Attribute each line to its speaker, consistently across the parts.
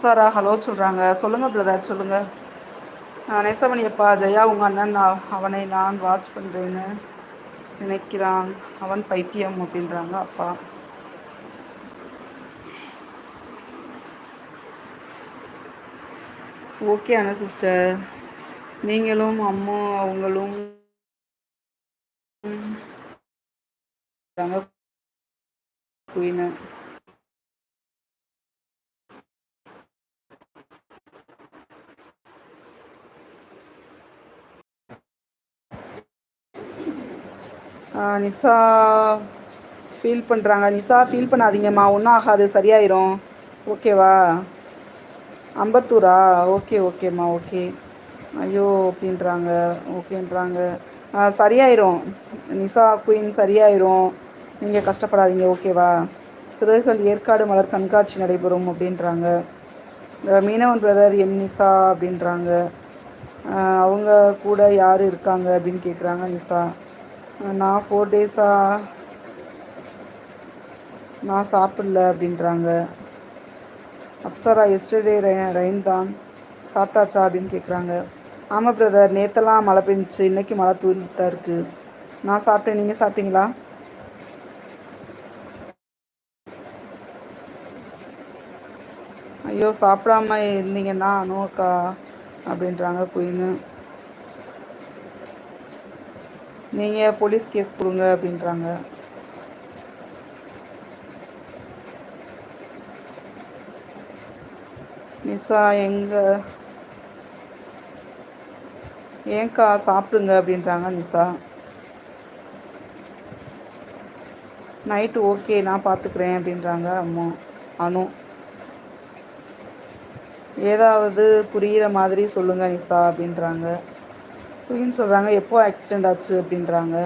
Speaker 1: சாரா hello சொல்கிறாங்க சொல்லுங்கள் brother சொல்லுங்கள் ஆ அப்பா ஜெயா உங்கள் அண்ணன் அவனை நான் வாட்ச் பண்ணுறேன்னு நினைக்கிறான். அவன் பைத்தியம் அப்படின்றாங்க அப்பா. ஓகே அண்ணா சிஸ்டர் நீங்களும் அம்மா அவங்களும் குயினு. நிசா ஃபீல் பண்ணுறாங்க நிசா ஃபீல் பண்ணாதீங்கம்மா. ஒன்றும் ஆகாது. சரியாயிரும். ஓகேவா அம்பத்தூரா? ஓகே ஓகேம்மா ஓகே ஐயோ அப்படின்றாங்க. ஓகேன்றாங்க சரியாயிரும். நிசா குயின் சரியாயிரும். நீங்கள் கஷ்டப்படாதீங்க. ஓகேவா சிறுகள் ஏற்காடு மலர் கண்காட்சி நடைபெறும் அப்படின்றாங்க. மீனவன் பிரதர் என் நிசா அப்படின்றாங்க. அவங்க கூட யார் இருக்காங்க அப்படின்னு கேட்குறாங்க நிசா நான் ஃபோர் டேஸாக நான் சாப்பிடல அப்படின்றாங்க. அப்சரா எஸ்டர்டே ரெயின் தான். சாப்பிட்டாச்சா அப்படின்னு கேட்குறாங்க ஆமாம் பிரதர் நேற்றெல்லாம் மழை பெஞ்சிச்சு இன்றைக்கி மழை தூரிட்டு தான் இருக்குது நான் சாப்பிட்டேன் நீங்கள் சாப்பிட்டீங்களா? ஐயோ சாப்பிடாம இருந்தீங்கன்னா அனுவக்கா அப்படின்றாங்க குயின்னு நீங்கள் போலீஸ் கேஸ் கொடுங்க அப்படின்றாங்க. நிசா எங்கே? ஏன்க்கா சாப்பிடுங்க அப்படின்றாங்க நிசா நைட்டு ஓகே நான் பார்த்துக்கிறேன் அப்படின்றாங்க அம்மா அனு. ஏதாவது புரிகிற மாதிரி சொல்லுங்கள் நிசா அப்படின்றாங்க. புரியுன்னு சொல்கிறாங்க எப்போ ஆக்சிடெண்ட் ஆச்சு அப்படின்றாங்க.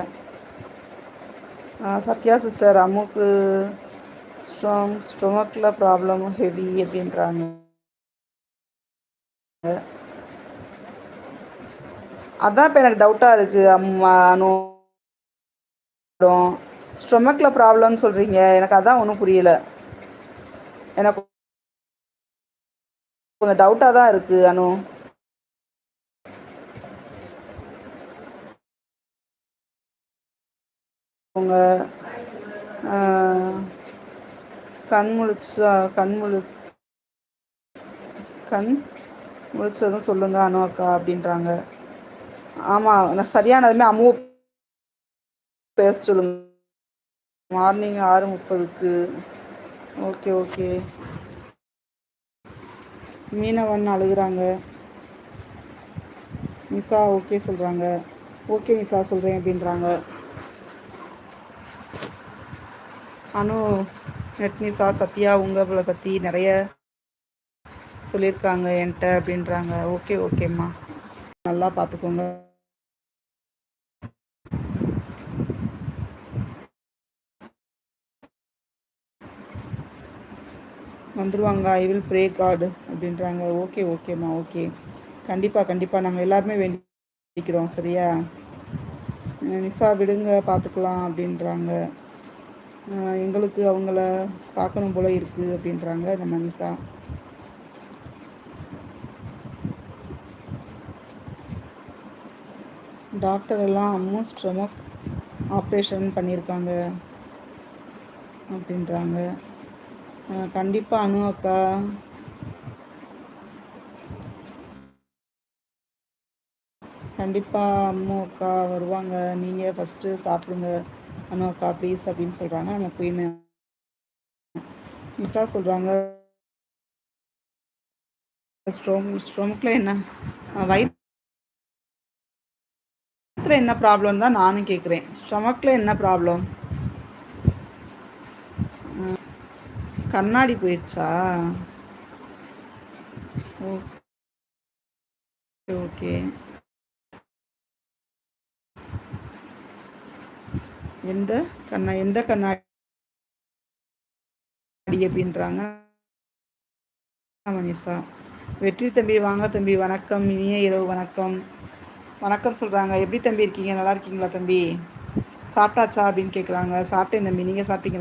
Speaker 1: சத்யா சிஸ்டர் அம்முக்கு ஸ்ட்ராங் ஸ்டொமக்கில் ப்ராப்ளம் ஹெவி அப்படின்றாங்க. அதான் இப்போ எனக்கு டவுட்டாக இருக்குது அம்மா அனு ஸ்டொமக்கில் ப்ராப்ளம்னு சொல்கிறீங்க எனக்கு அதான் ஒன்றும் புரியல. எனக்கு கொஞ்சம் டவுட்டாக தான் இருக்குது அனு. அவங்க கண் முழிச்சா கண் முழு கண் முழிச்சதும் சொல்லுங்கள் அனு அக்கா அப்படின்றாங்க. ஆமாம் நான் சரியானதுமே அம்மு பேச சொல்லுங்க. மார்னிங் ஆறு முப்பதுக்கு. Okay okay. மீனவன் அழுகிறாங்க. நிசா ஓகே சொல்கிறாங்க ஓகே நிசா சொல்கிறேன் அப்படின்றாங்க. அனு நெட்னிசா சத்யா உங்களை பற்றி நிறைய சொல்லியிருக்காங்க என்கிட்ட அப்படின்றாங்க. ஓகே ஓகேம்மா. நல்லா பார்த்துக்கோங்க. வந்துடுவாங்க ஐ வில் ப்ரே கார்டு அப்படின்றாங்க. ஓகே ஓகேம்மா ஓகே. கண்டிப்பாக கண்டிப்பாக நாங்கள் எல்லாருமே வேண்டிக்கிறோம் சரியா? நிசா விடுங்க பார்த்துக்கலாம் அப்படின்றாங்க. எங்களுக்கு அவங்கள பார்க்கணும் போல் இருக்குது அப்படின்றாங்க நம்ம நிசா டாக்டர் எல்லாம் அம்மும் ஸ்டொமக் ஆப்ரேஷன் பண்ணியிருக்காங்க அப்படின்றாங்க. கண்டிப்பாக அனு அக்கா. கண்டிப்பாக அம்மு அக்கா வருவாங்க. நீங்கள் ஃபஸ்ட்டு சாப்பிடுங்க. அனு அக்கா ப்ளீஸ் அப்படின்னு சொல்கிறாங்க நம்ம குயின்னு நிசா சொல்கிறாங்க ஸ்ட்ரோம் ஸ்ட்ரோமுக்கில் என்ன? வயிற்று வயிற்றுல என்ன ப்ராப்ளம் தான் நானும் கேட்குறேன் ஸ்டொமக்கில் என்ன ப்ராப்ளம் கண்ணாடி போயிடுச்சா ஓகே ஓகே. எந்த கண்ணா எந்த கண்ணாடி அப்படின்றாங்க மனிஷா வெற்றி தம்பி வாங்க தம்பி வணக்கம். இனிய இரவு வணக்கம். வணக்கம் சொல்கிறாங்க எப்படி தம்பி இருக்கீங்க? நல்லா இருக்கீங்களா தம்பி? சாப்பிட்டாச்சா அப்படின்னு கேட்குறாங்க சாப்பிட்டேன் தம்பி. நீங்கள் சாப்பிட்டீங்களா?